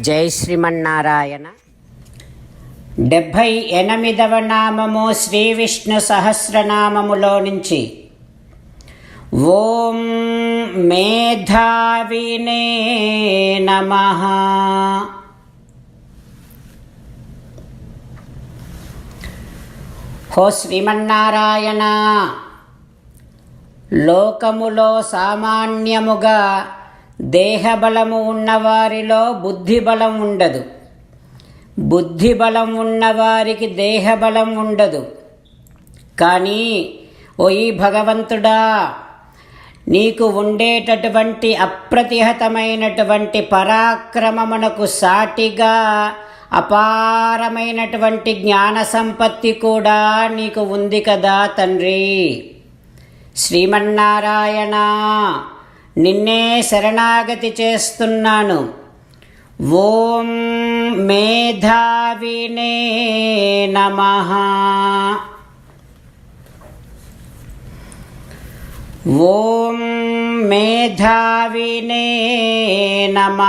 జై శ్రీమన్నారాయణ. డెబ్భై ఎనిమిదవ నామము శ్రీ విష్ణు సహస్రనామములో నుంచి. ఓం మేధావినే నమ. హో శ్రీమన్నారాయణ. లోకములో సామాన్యముగా దేహబలము ఉన్నవారిలో బుద్ధిబలం ఉండదు. బుద్ధిబలం ఉన్నవారికి దేహబలం ఉండదు. కానీ ఓయి భగవంతుడా నీకు ఉండేటటువంటి అప్రతిహతమైనటువంటి పరాక్రమమునకు సాటిగా అపారమైనటువంటి జ్ఞాన సంపత్తి కూడా నీకు ఉంది కదా తండ్రి. శ్రీమన్నారాయణ. నిన్నే శరణాగతి చేస్తున్నాను. ఓం మేధావినే నమ. ఓం మేధావినే నమ.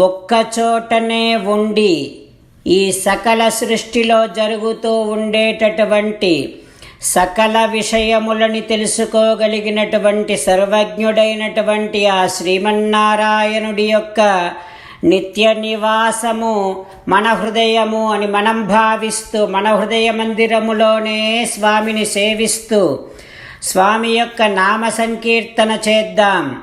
ఒక్కచోటనే ఉండి ఈ సకల సృష్టిలో జరుగుతూ ఉండేటటువంటి సకల విషయములని తెలుసుకోగలిగినటువంటి సర్వజ్ఞుడైనటువంటి ఆ శ్రీమన్నారాయణుడి యొక్క నిత్య నివాసము మన హృదయము అని మనం భావిస్తూ మన హృదయ మందిరములోనే స్వామిని సేవిస్తూ స్వామి యొక్క నామ సంకీర్తన చేద్దాం.